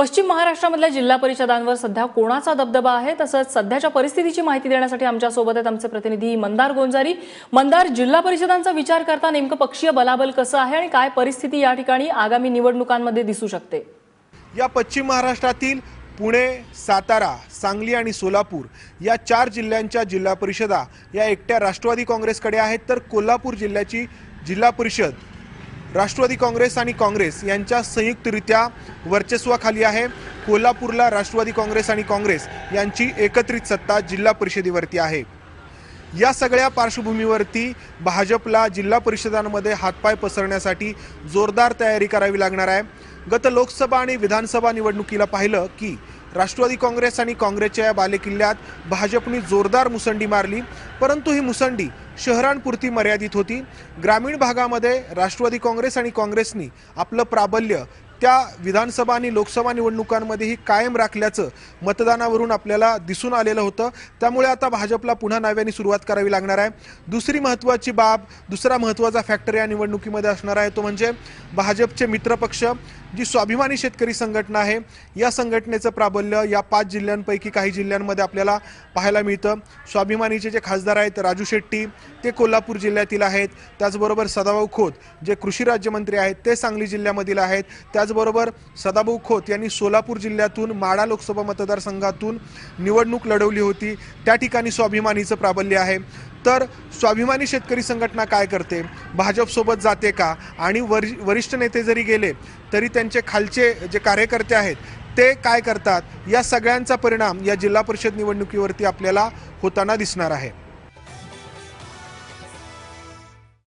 पश्चिम महाराष्ट्रामधल्या जिल्हा परिषदांवर सध्या कोणाचा दबदबा आहे? तसंच सध्याच्या परिस्थितीची माहिती देण्यासाठी आमच्यासोबत आहेत आमचे प्रतिनिधी मंदार गोंजारी. मंदार जिल्हा परिषदांचा विचार करता नेमकं पक्षीय बलाबल कसं आहे आणि काय परिस्थिती या ठिकाणी आगामी निवडणुकांमध्ये दिसू शकते? या पश्चिम महाराष्ट्रातील पुणे सातारा सांगली आणि सोलापूर या चार जिल्ह्यांच्या जिल्हा परिषदा या एकट्या राष्ट्रवादी काँग्रेसकडे आहेत. तर कोल्हापूर जिल्ह्याची जिल्हा परिषद राष्ट्रवादी काँग्रेस आणि काँग्रेस यांच्या संयुक्तरित्या वर्चस्वाखाली आहे. कोल्हापूरला राष्ट्रवादी काँग्रेस आणि काँग्रेस यांची एकत्रित सत्ता जिल्हा परिषदेवरती आहे. या सगळ्या पार्श्वभूमीवरती भाजपला जिल्हा परिषदांमध्ये हातपाय पसरण्यासाठी जोरदार तयारी करावी लागणार आहे. गत लोकसभा आणि विधानसभा निवडणुकीला पाहिलं की राष्ट्रवादी काँग्रेस आणि काँग्रेसच्या या बालेकिल्ल्यात भाजपने जोरदार मुसंडी मारली परंतु ही मुसंडी शहरांपुरती मर्यादित होती. ग्रामीण भागामध्ये राष्ट्रवादी काँग्रेस आणि काँग्रेसनी आपलं प्राबल्य त्या विधानसभा आणि लोकसभा निवडणुकांमध्येही कायम राखल्याचं मतदानावरून आपल्याला दिसून आलेलं होतं. त्यामुळे आता भाजपला पुन्हा नव्याने सुरुवात करावी लागणार आहे. दुसरी महत्त्वाची बाब दुसरा महत्त्वाचा फॅक्टर या निवडणुकीमध्ये असणार आहे तो म्हणजे भाजपचे मित्रपक्ष जी स्वाभिमानी शेतकरी संघटना आहे या संघटनेचं प्राबल्य या पाच जिल्ह्यांपैकी काही जिल्ह्यांमध्ये आपल्याला पाहायला मिळतं. स्वाभिमानीचे जे खासदार आहेत राजू शेट्टी ते कोल्हापूर जिल्ह्यातील आहेत. त्याचबरोबर सदाभाऊ खोत जे कृषी राज्यमंत्री आहेत ते सांगली जिल्ह्यामधील आहेत. त्याच त्याचबरोबर सदाभाऊ खोत यांनी सोलापूर जिल्ह्यातून माडा लोकसभा मतदारसंघातून निवडणूक लढवली होती. त्या ठिकाणी स्वाभिमानीचं प्राबल्य आहे. तर स्वाभिमानी शेतकरी संघटना काय करते? भाजपसोबत जाते का? आणि वरि वरिष्ठ नेते जरी गेले तरी त्यांचे खालचे जे कार्यकर्ते आहेत ते काय करतात? या सगळ्यांचा परिणाम या जिल्हा परिषद निवडणुकीवरती आपल्याला होताना दिसणार आहे.